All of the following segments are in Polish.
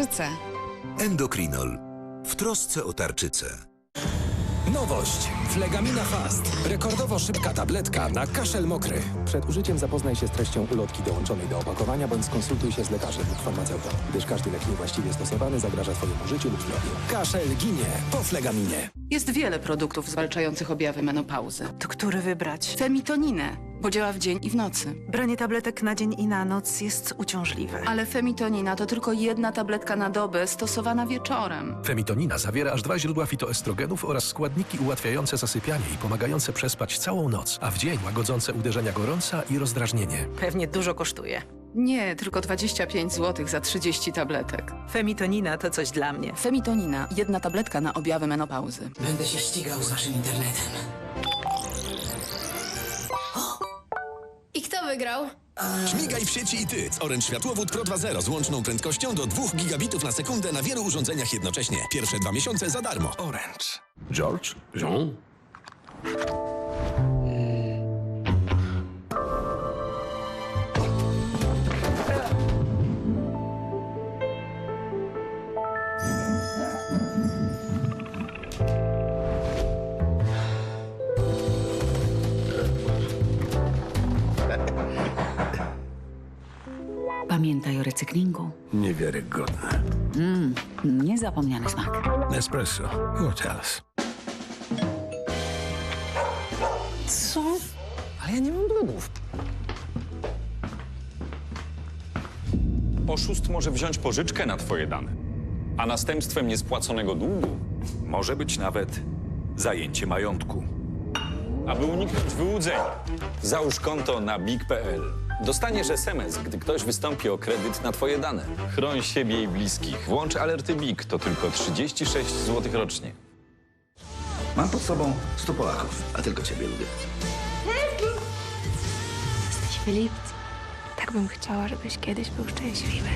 tarczycę. Endokrinol. W trosce o tarczycę. Nowość. Flegamina Fast. Rekordowo szybka tabletka na kaszel mokry. Przed użyciem zapoznaj się z treścią ulotki dołączonej do opakowania bądź skonsultuj się z lekarzem lub farmaceutą, gdyż każdy lek niewłaściwie stosowany zagraża Twojemu życiu lub zdrowiu. Kaszel ginie po flegaminie. Jest wiele produktów zwalczających objawy menopauzy. To który wybrać? Femitoninę, bo działa w dzień i w nocy. Branie tabletek na dzień i na noc jest uciążliwe. Ale femitonina to tylko jedna tabletka na dobę stosowana wieczorem. Femitonina zawiera aż dwa źródła fitoestrogenów oraz składniki ułatwiające zasypianie i pomagające przespać całą noc, a w dzień łagodzące uderzenia gorąca i rozdrażnienie. Pewnie dużo kosztuje. Nie, tylko 25 zł za 30 tabletek. Femitonina to coś dla mnie. Femitonina, jedna tabletka na objawy menopauzy. Będę się ścigał z waszym internetem. Wygrał? Śmigaj w sieci i ty z Orange Światłowód Pro 2.0 z łączną prędkością do 2 gigabitów na sekundę na wielu urządzeniach jednocześnie. Pierwsze dwa miesiące za darmo. Orange. George? Jean? Pamiętaj o recyklingu. Niewiarygodne. Niezapomniany smak. Nespresso. What else? Co? Ale ja nie mam długów. Oszust może wziąć pożyczkę na twoje dane, a następstwem niespłaconego długu może być nawet zajęcie majątku. Aby uniknąć wyłudzenia, załóż konto na big.pl. Dostaniesz SMS, gdy ktoś wystąpi o kredyt na twoje dane. Chroń siebie i bliskich. Włącz alerty BIG, to tylko 36 zł rocznie. Mam pod sobą 100 Polaków, a tylko ciebie lubię. Jesteś Filip. Tak bym chciała, żebyś kiedyś był szczęśliwy.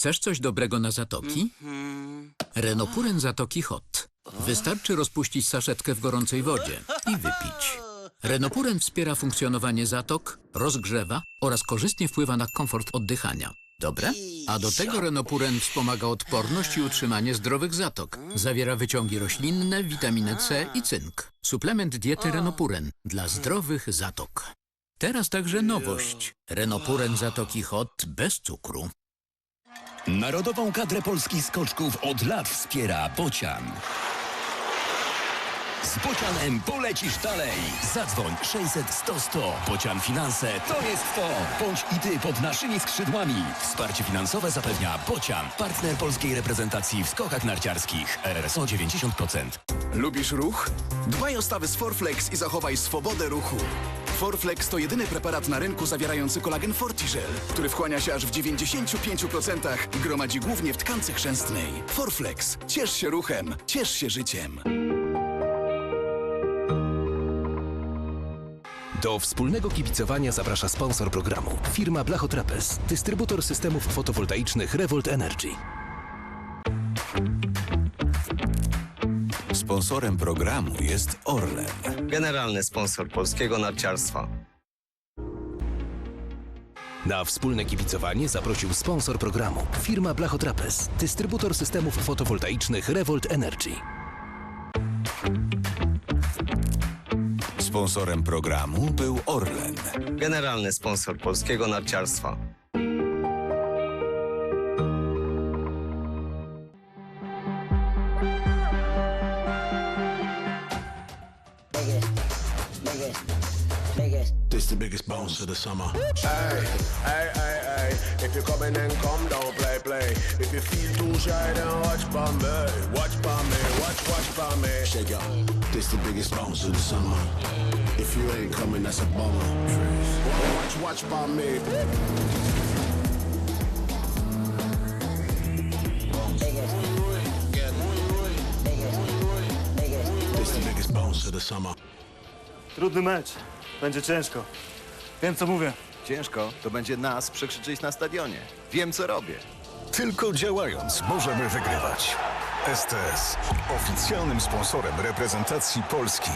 Chcesz coś dobrego na zatoki? Renopuren Zatoki Hot. Wystarczy rozpuścić saszetkę w gorącej wodzie i wypić. Renopuren wspiera funkcjonowanie zatok, rozgrzewa oraz korzystnie wpływa na komfort oddychania. Dobre? A do tego Renopuren wspomaga odporność i utrzymanie zdrowych zatok. Zawiera wyciągi roślinne, witaminę C i cynk. Suplement diety Renopuren dla zdrowych zatok. Teraz także nowość. Renopuren Zatoki Hot bez cukru. Narodową kadrę polskich skoczków od lat wspiera Bocian. Z Bocianem polecisz dalej. Zadzwoń 600 100 100. Bocian Finanse to jest to. Bądź i ty pod naszymi skrzydłami. Wsparcie finansowe zapewnia Bocian, partner polskiej reprezentacji w skokach narciarskich. RRSO 90%. Lubisz ruch? Dbaj o stawy z Forflex i zachowaj swobodę ruchu. Forflex to jedyny preparat na rynku zawierający kolagen Fortigel, który wchłania się aż w 95% i gromadzi głównie w tkance chrzęstnej. Forflex. Ciesz się ruchem. Ciesz się życiem. Do wspólnego kibicowania zaprasza sponsor programu. Firma Blachotrapez, dystrybutor systemów fotowoltaicznych Revolt Energy. Sponsorem programu jest Orlen. Generalny sponsor polskiego narciarstwa. Na wspólne kibicowanie zaprosił sponsor programu. Firma Blachotrapez, dystrybutor systemów fotowoltaicznych Revolt Energy. Sponsorem programu był Orlen. Generalny sponsor polskiego narciarstwa. The biggest bounce of the summer. Hey, hey, hey, hey. If you come in and come down, play, play. If you feel too shy, then watch for me. Watch for me, watch, watch for me. Shake it. This the biggest bounce of the summer. If you ain't coming, that's a bummer. Watch, watch by me. This the biggest bounce of the summer. Trudny mecz. Będzie ciężko. Wiem, co mówię. Ciężko to będzie nas przekrzyczeć na stadionie. Wiem, co robię. Tylko działając możemy wygrywać. STS. Oficjalnym sponsorem reprezentacji Polski.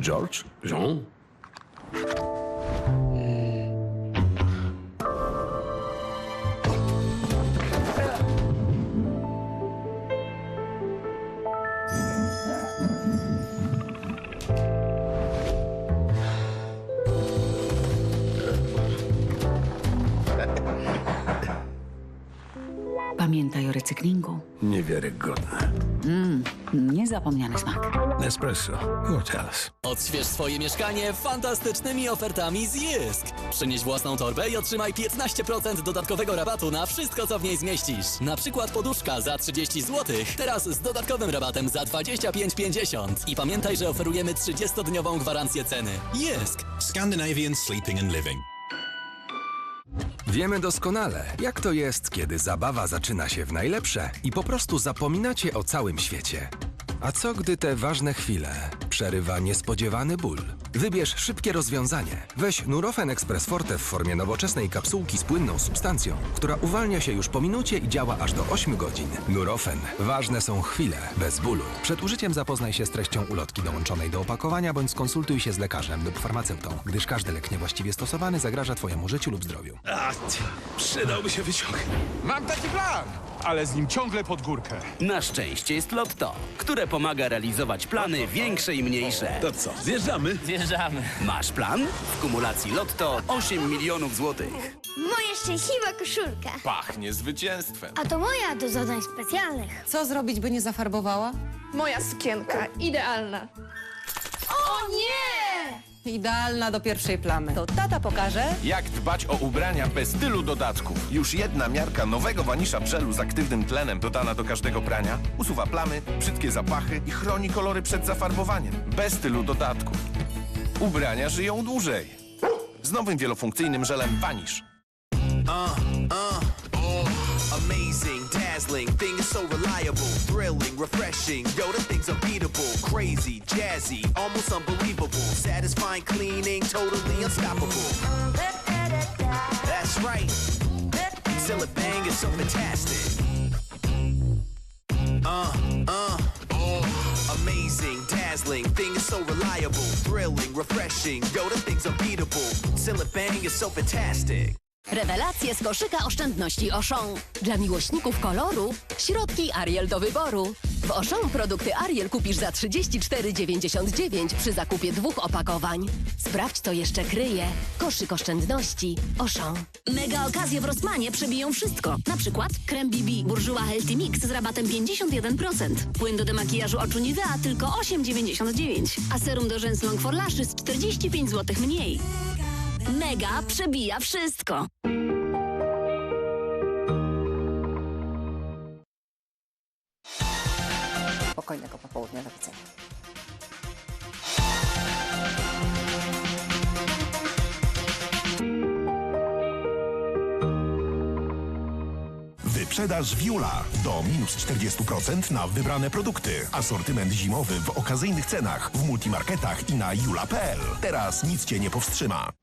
George? Jean? Pamiętaj o recyklingu. Niewiarygodne. Mmm, niezapomniany smak. Nespresso. What else? Odśwież swoje mieszkanie fantastycznymi ofertami z Jysk. Przynieś własną torbę i otrzymaj 15% dodatkowego rabatu na wszystko, co w niej zmieścisz. Na przykład poduszka za 30 zł, teraz z dodatkowym rabatem za 25,50. I pamiętaj, że oferujemy 30-dniową gwarancję ceny. Jysk. Scandinavian Sleeping and Living. Wiemy doskonale, jak to jest, kiedy zabawa zaczyna się w najlepsze i po prostu zapominacie o całym świecie. A co gdy te ważne chwile przerywa niespodziewany ból? Wybierz szybkie rozwiązanie. Weź Nurofen Express Forte w formie nowoczesnej kapsułki z płynną substancją, która uwalnia się już po minucie i działa aż do 8 godzin. Nurofen. Ważne są chwile bez bólu. Przed użyciem zapoznaj się z treścią ulotki dołączonej do opakowania bądź skonsultuj się z lekarzem lub farmaceutą, gdyż każdy lek niewłaściwie stosowany zagraża Twojemu życiu lub zdrowiu. A, przydałby się wyciąg. Mam taki plan, ale z nim ciągle pod górkę. Na szczęście jest Lotto, które pomaga realizować plany większe i mniejsze. To co, zjeżdżamy? Zjeżdżamy. Masz plan? W kumulacji Lotto 8 milionów złotych. Moja szczęśliwa koszulka. Pachnie zwycięstwem. A to moja do zadań specjalnych. Co zrobić, by nie zafarbowała? Moja sukienka, idealna. O nie! Idealna do pierwszej plamy. To tata pokaże. Jak dbać o ubrania bez stylu dodatków? Już jedna miarka nowego wanisza żelu z aktywnym tlenem dodana do każdego prania usuwa plamy, brzydkie zapachy i chroni kolory przed zafarbowaniem. Bez stylu dodatków. Ubrania żyją dłużej. Z nowym wielofunkcyjnym żelem wanisz. Uh, is so reliable, thrilling, refreshing. Yo, the thing's unbeatable, crazy, jazzy, almost unbelievable, satisfying, cleaning, totally unstoppable. That's right. Till it bang is so fantastic. Uh, uh, oh, amazing, dazzling, thing is so reliable, thrilling, refreshing. Yo, the thing's unbeatable. Till it bang is so fantastic. Rewelacje z koszyka oszczędności Auchan. Dla miłośników koloru środki Ariel do wyboru. W Auchan produkty Ariel kupisz za 34,99 przy zakupie dwóch opakowań. Sprawdź, co jeszcze kryje. Koszyk oszczędności Auchan. Mega okazje w Rossmanie przebiją wszystko. Na przykład krem BB Bourjois Healthy Mix z rabatem 51%. Płyn do demakijażu oczu Nivea tylko 8,99. A serum do rzęs Long for Lashes 45 zł mniej. Mega przebija wszystko. Spokojnego popołudnia, do widzenia. Wyprzedaż Wiula do minus 40% na wybrane produkty. Asortyment zimowy w okazyjnych cenach w multimarketach i na jula.pl. Teraz nic cię nie powstrzyma.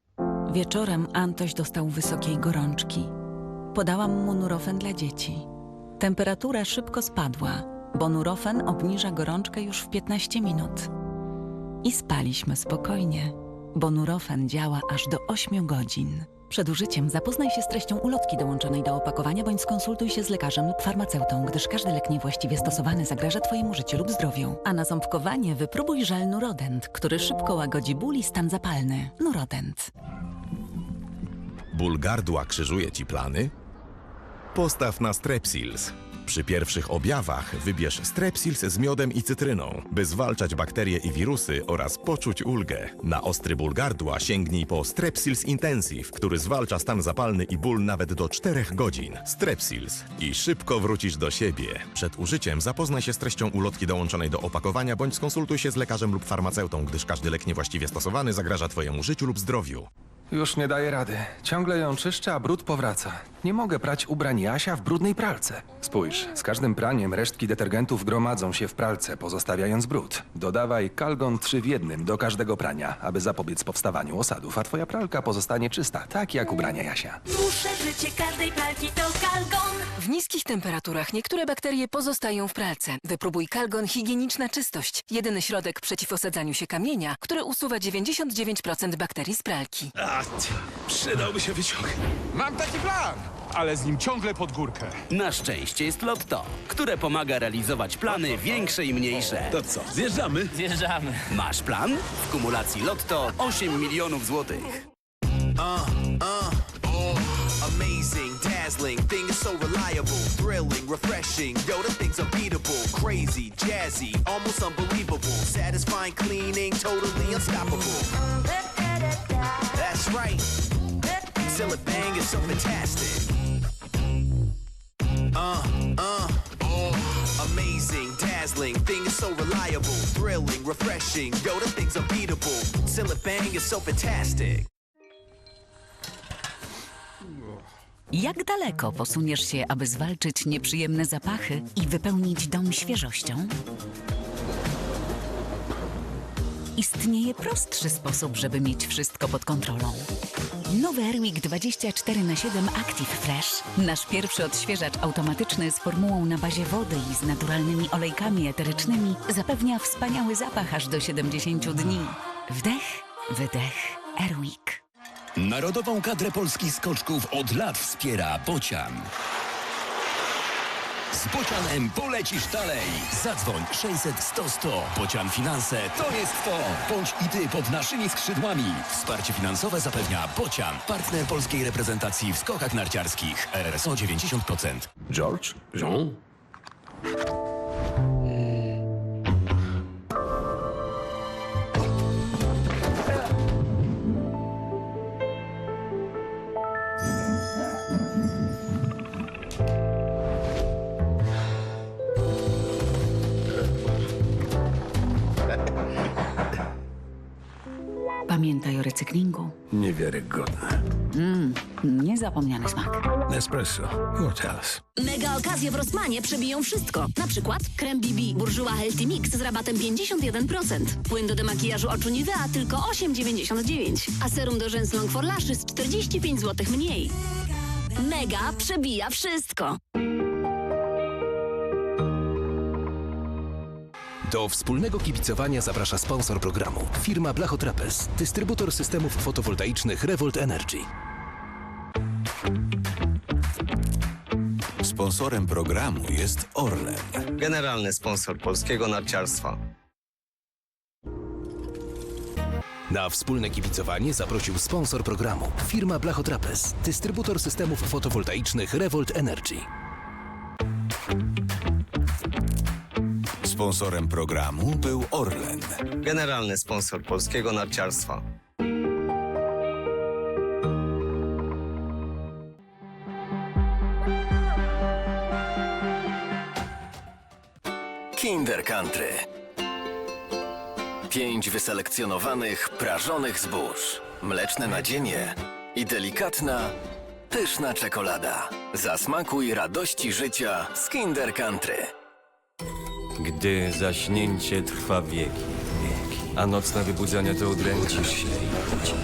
Wieczorem Antoś dostał wysokiej gorączki. Podałam mu nurofen dla dzieci. Temperatura szybko spadła, bo nurofen obniża gorączkę już w 15 minut. I spaliśmy spokojnie, bo nurofen działa aż do 8 godzin. Przed użyciem zapoznaj się z treścią ulotki dołączonej do opakowania bądź skonsultuj się z lekarzem lub farmaceutą, gdyż każdy lek niewłaściwie stosowany zagraża Twojemu życiu lub zdrowiu. A na ząbkowanie wypróbuj żel Nurodent, który szybko łagodzi ból i stan zapalny. Nurodent. Ból gardła krzyżuje ci plany? Postaw na Strepsils. Przy pierwszych objawach wybierz Strepsils z miodem i cytryną, by zwalczać bakterie i wirusy oraz poczuć ulgę. Na ostry ból gardła sięgnij po Strepsils Intensive, który zwalcza stan zapalny i ból nawet do 4 godzin. Strepsils i szybko wrócisz do siebie. Przed użyciem zapoznaj się z treścią ulotki dołączonej do opakowania bądź skonsultuj się z lekarzem lub farmaceutą, gdyż każdy lek niewłaściwie stosowany zagraża Twojemu życiu lub zdrowiu. Już nie daję rady. Ciągle ją czyszczę, a brud powraca. Nie mogę prać ubrań Jasia w brudnej pralce. Spójrz, z każdym praniem resztki detergentów gromadzą się w pralce, pozostawiając brud. Dodawaj Kalgon 3 w jednym do każdego prania, aby zapobiec powstawaniu osadów, a twoja pralka pozostanie czysta, tak jak ubrania Jasia. Dłuższe życie każdej pralki to Kalgon. W niskich temperaturach niektóre bakterie pozostają w pralce. Wypróbuj Kalgon Higieniczna Czystość. Jedyny środek przeciw osadzaniu się kamienia, który usuwa 99% bakterii z pralki. A, przydałby się wyciąg. Mam taki plan, ale z nim ciągle pod górkę. Na szczęście jest Lotto, które pomaga realizować plany większe i mniejsze. To co, zjeżdżamy? Zjeżdżamy. Masz plan? W kumulacji Lotto 8 milionów złotych. Uh, uh, oh, amazing, dazzling, thing is so reliable, thrilling, refreshing, yo, the thing's unbeatable, crazy, jazzy, almost unbelievable, satisfying, cleaning, totally unstoppable. That's right, it bang is so fantastic. Uh, uh, oh, amazing, dazzling, thing is so reliable, thrilling, refreshing, yo, the thing's unbeatable, it bang is so fantastic. Jak daleko posuniesz się, aby zwalczyć nieprzyjemne zapachy i wypełnić dom świeżością? Istnieje prostszy sposób, żeby mieć wszystko pod kontrolą. Nowy Airwick 24 na 7 Active Fresh. Nasz pierwszy odświeżacz automatyczny z formułą na bazie wody i z naturalnymi olejkami eterycznymi zapewnia wspaniały zapach aż do 70 dni. Wdech, wydech, Airwick. Narodową kadrę polskich skoczków od lat wspiera Bocian. Z Bocianem polecisz dalej. Zadzwoń 600 100 100. Bocian Finanse to jest to. Bądź i ty pod naszymi skrzydłami. Wsparcie finansowe zapewnia Bocian, partner polskiej reprezentacji w skokach narciarskich. RSO 90%. George? Jean? Pamiętaj o recyklingu. Niewiarygodne. Mmm, niezapomniany smak. Nespresso. What else? Mega okazje w Rossmanie przebiją wszystko. Na przykład krem BB Bourjois Healthy Mix z rabatem 51%. Płyn do demakijażu oczu Nivea tylko 8,99. A serum do rzęs Long for Lashes 45 zł mniej. Mega przebija wszystko. Do wspólnego kibicowania zaprasza sponsor programu. Firma Blachotrapez, dystrybutor systemów fotowoltaicznych Revolt Energy. Sponsorem programu jest Orlen. Generalny sponsor polskiego narciarstwa. Na wspólne kibicowanie zaprosił sponsor programu. Firma Blachotrapez, dystrybutor systemów fotowoltaicznych Revolt Energy. Sponsorem programu był Orlen. Generalny sponsor polskiego narciarstwa. Kinder Country. Pięć wyselekcjonowanych, prażonych zbóż. Mleczne nadzienie i delikatna, pyszna czekolada. Zasmakuj radości życia z Kinder Country. Gdy zaśnięcie trwa wieki, wieki, a nocne wybudzenie to udręczysz się.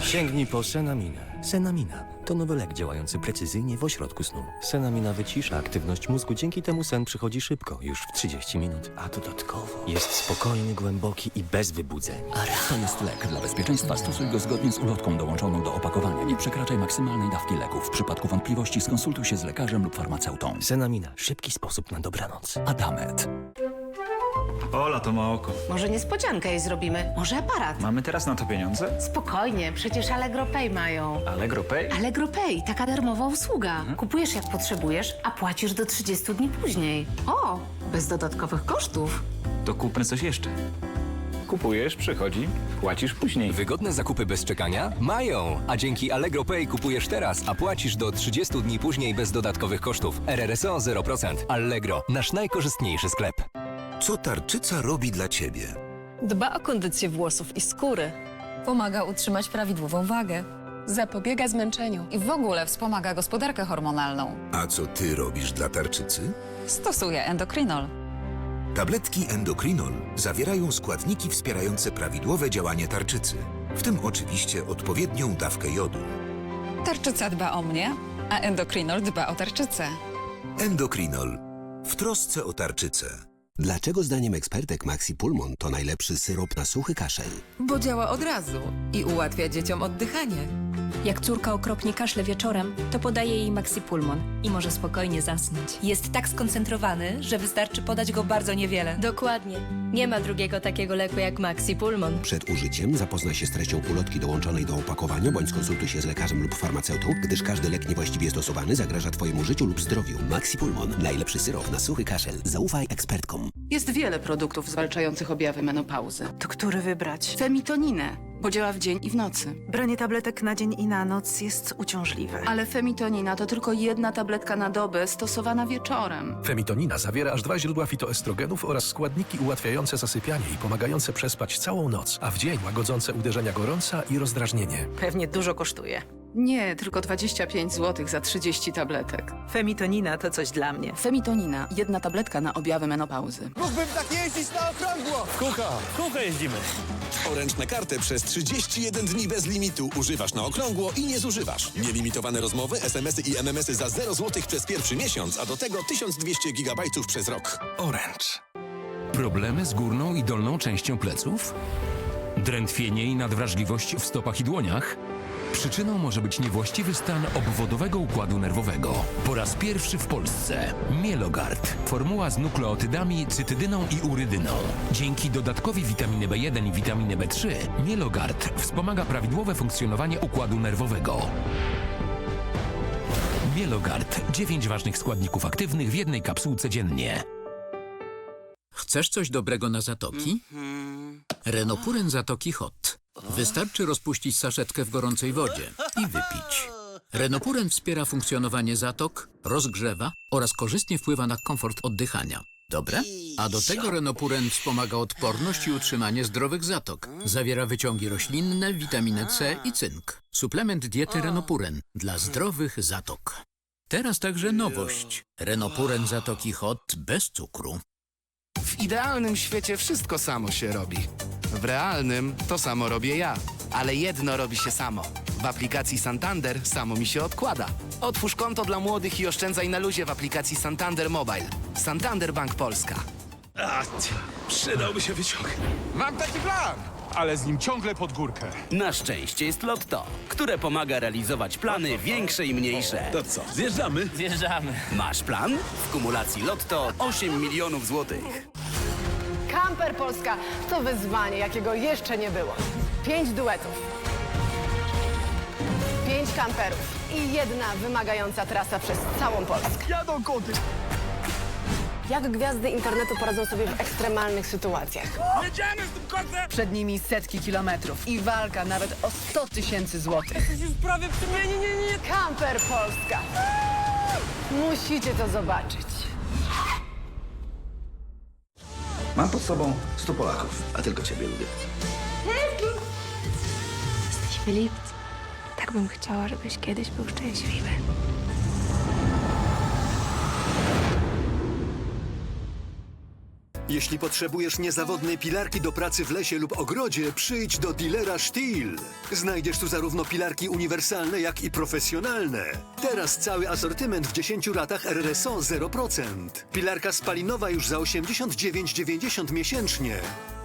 Sięgnij po Senaminę. Senamina to nowy lek działający precyzyjnie w ośrodku snu. Senamina wycisza aktywność mózgu, dzięki temu sen przychodzi szybko, już w 30 minut. A dodatkowo jest spokojny, głęboki i bez wybudzeń. To jest lek. Dla bezpieczeństwa stosuj go zgodnie z ulotką dołączoną do opakowania. Nie przekraczaj maksymalnej dawki leków. W przypadku wątpliwości skonsultuj się z lekarzem lub farmaceutą. Senamina. Szybki sposób na dobranoc. Adamet. Ola to ma oko. Może niespodziankę jej zrobimy? Może aparat? Mamy teraz na to pieniądze? Spokojnie, przecież Allegro Pay mają. Allegro Pay? Allegro Pay, taka darmowa usługa. Kupujesz jak potrzebujesz, a płacisz do 30 dni później. O, bez dodatkowych kosztów. To kupmy coś jeszcze. Kupujesz, przychodzi, płacisz później. Wygodne zakupy bez czekania? Mają! A dzięki Allegro Pay kupujesz teraz, a płacisz do 30 dni później bez dodatkowych kosztów. RRSO 0%. Allegro, nasz najkorzystniejszy sklep. Co tarczyca robi dla ciebie? Dba o kondycję włosów i skóry. Pomaga utrzymać prawidłową wagę. Zapobiega zmęczeniu. I w ogóle wspomaga gospodarkę hormonalną. A co ty robisz dla tarczycy? Stosuję endokrinol. Tabletki Endokrinol zawierają składniki wspierające prawidłowe działanie tarczycy, w tym oczywiście odpowiednią dawkę jodu. Tarczyca dba o mnie, a endokrinol dba o tarczycę. Endokrinol. W trosce o tarczycę. Dlaczego zdaniem ekspertek Maxi Pulmon to najlepszy syrop na suchy kaszel? Bo działa od razu i ułatwia dzieciom oddychanie. Jak córka okropnie kaszle wieczorem, to podaje jej Maxipulmon i może spokojnie zasnąć. Jest tak skoncentrowany, że wystarczy podać go bardzo niewiele. Dokładnie. Nie ma drugiego takiego leku jak Maxipulmon. Przed użyciem zapoznaj się z treścią ulotki dołączonej do opakowania bądź skonsultuj się z lekarzem lub farmaceutą, gdyż każdy lek niewłaściwie stosowany zagraża Twojemu życiu lub zdrowiu. Maxi Pulmon. Najlepszy syrop na suchy kaszel. Zaufaj ekspertkom. Jest wiele produktów zwalczających objawy menopauzy. To który wybrać? Femitoninę, bo działa w dzień i w nocy. Branie tabletek na dzień i na noc jest uciążliwe. Ale femitonina to tylko jedna tabletka na dobę stosowana wieczorem. Femitonina zawiera aż dwa źródła fitoestrogenów oraz składniki ułatwiające zasypianie i pomagające przespać całą noc, a w dzień łagodzące uderzenia gorąca i rozdrażnienie. Pewnie dużo kosztuje. Nie, tylko 25 zł za 30 tabletek. Femitonina to coś dla mnie. Femitonina, jedna tabletka na objawy menopauzy. Mógłbym tak jeździć na okrągło! W kółko jeździmy. Poręczne kartę przez 31 dni bez limitu używasz na okrągło i nie zużywasz. Nielimitowane rozmowy, SMS-y i MMS-y za 0 zł przez pierwszy miesiąc, a do tego 1200 GB przez rok. Orange. Problemy z górną i dolną częścią pleców? Drętwienie i nadwrażliwość w stopach i dłoniach? Przyczyną może być niewłaściwy stan obwodowego układu nerwowego. Po raz pierwszy w Polsce Mielogard. Formuła z nukleotydami, cytydyną i urydyną. Dzięki dodatkowi witaminy B1 i witaminy B3 Mielogard wspomaga prawidłowe funkcjonowanie układu nerwowego. Mielogard. 9 ważnych składników aktywnych w jednej kapsułce dziennie. Chcesz coś dobrego na zatoki? Renopuren Zatoki Hot. Wystarczy rozpuścić saszetkę w gorącej wodzie i wypić. Renopuren wspiera funkcjonowanie zatok, rozgrzewa oraz korzystnie wpływa na komfort oddychania. Dobre? A do tego Renopuren wspomaga odporność i utrzymanie zdrowych zatok. Zawiera wyciągi roślinne, witaminę C i cynk. Suplement diety Renopuren dla zdrowych zatok. Teraz także nowość. Renopuren Zatoki Hot bez cukru. W idealnym świecie wszystko samo się robi. W realnym to samo robię ja. Ale jedno robi się samo. W aplikacji Santander samo mi się odkłada. Otwórz konto dla młodych i oszczędzaj na luzie w aplikacji Santander Mobile. Santander Bank Polska. A, przydałby się wyciąg. Mam taki plan, ale z nim ciągle pod górkę. Na szczęście jest Lotto, które pomaga realizować plany większe i mniejsze. To co, zjeżdżamy? Zjeżdżamy. Masz plan? W kumulacji Lotto 8 milionów złotych. Kamper Polska to wyzwanie, jakiego jeszcze nie było. Pięć duetów, pięć kamperów i jedna wymagająca trasa przez całą Polskę. Jadą koty! Jak gwiazdy internetu poradzą sobie w ekstremalnych sytuacjach? Jedziemy z tym kotem! Przed nimi setki kilometrów i walka nawet o 100 tysięcy złotych. Jesteś już prawie w tym... Nie, nie, nie, nie! Kamper Polska! Musicie to zobaczyć. Mam pod sobą 100 Polaków, a tylko ciebie lubię. Jesteś Filip. Tak bym chciała, żebyś kiedyś był szczęśliwy. Jeśli potrzebujesz niezawodnej pilarki do pracy w lesie lub ogrodzie, przyjdź do dealera Stihl. Znajdziesz tu zarówno pilarki uniwersalne, jak i profesjonalne. Teraz cały asortyment w 10 ratach RRSO 0%. Pilarka spalinowa już za 89,90 miesięcznie.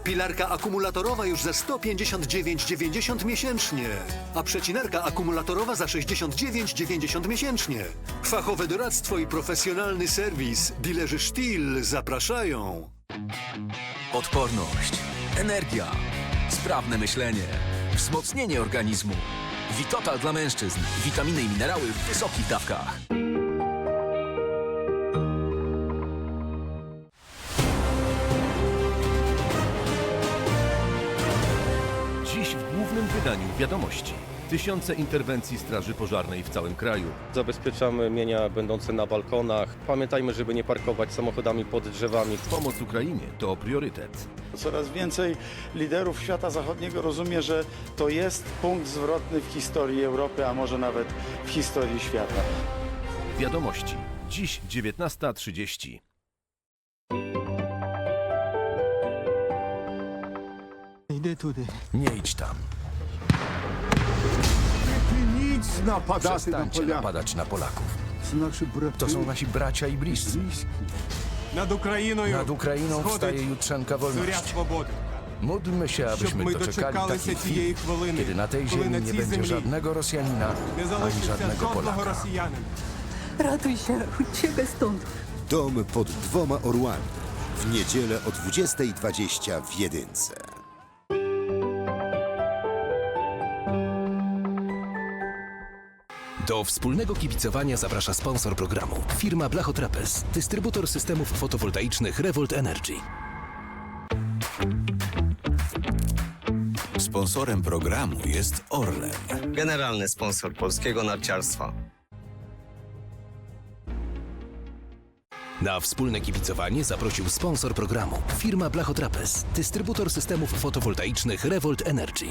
Pilarka akumulatorowa już za 159,90 miesięcznie. A przecinarka akumulatorowa za 69,90 miesięcznie. Fachowe doradztwo i profesjonalny serwis. Dilerzy Stihl zapraszają. Odporność, energia, sprawne myślenie, wzmocnienie organizmu. Witotal dla mężczyzn. Witaminy i minerały w wysokich dawkach. Dziś w głównym wydaniu wiadomości. Tysiące interwencji Straży Pożarnej w całym kraju. Zabezpieczamy mienia będące na balkonach. Pamiętajmy, żeby nie parkować samochodami pod drzewami. Pomoc Ukrainie to priorytet. Coraz więcej liderów świata zachodniego rozumie, że to jest punkt zwrotny w historii Europy, a może nawet w historii świata. Wiadomości. Dziś 19.30. Idę tudy. Nie idź tam. Ty nic napadaty na Przestańcie Polaków. napadać na Polaków. Znaczy brati. To są nasi bracia i bliscy. Nad Ukrainою. Nad Ukrainą sходить wstaje jutrzenka зоря wolności. свободи. Módlmy się, Щоб abyśmy ми doczekali дочекалися takiej цієї chwili, хвилини, kiedy na tej коли ziemi на nie цій będzie землі żadnego Rosjanina Не ani залишиться żadnego жодного Polaka. росіянина. Ratuj się, uciekaj stąd. Dom pod dwoma orłami. W niedzielę o 20.20 w Jedynce. Do wspólnego kibicowania zaprasza sponsor programu. Firma Blachotrapez, dystrybutor systemów fotowoltaicznych Revolt Energy. Sponsorem programu jest Orlen. Generalny sponsor polskiego narciarstwa. Na wspólne kibicowanie zaprosił sponsor programu. Firma Blachotrapez, dystrybutor systemów fotowoltaicznych Revolt Energy.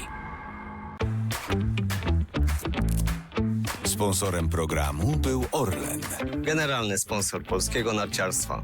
Sponsorem programu był Orlen. Generalny sponsor polskiego narciarstwa.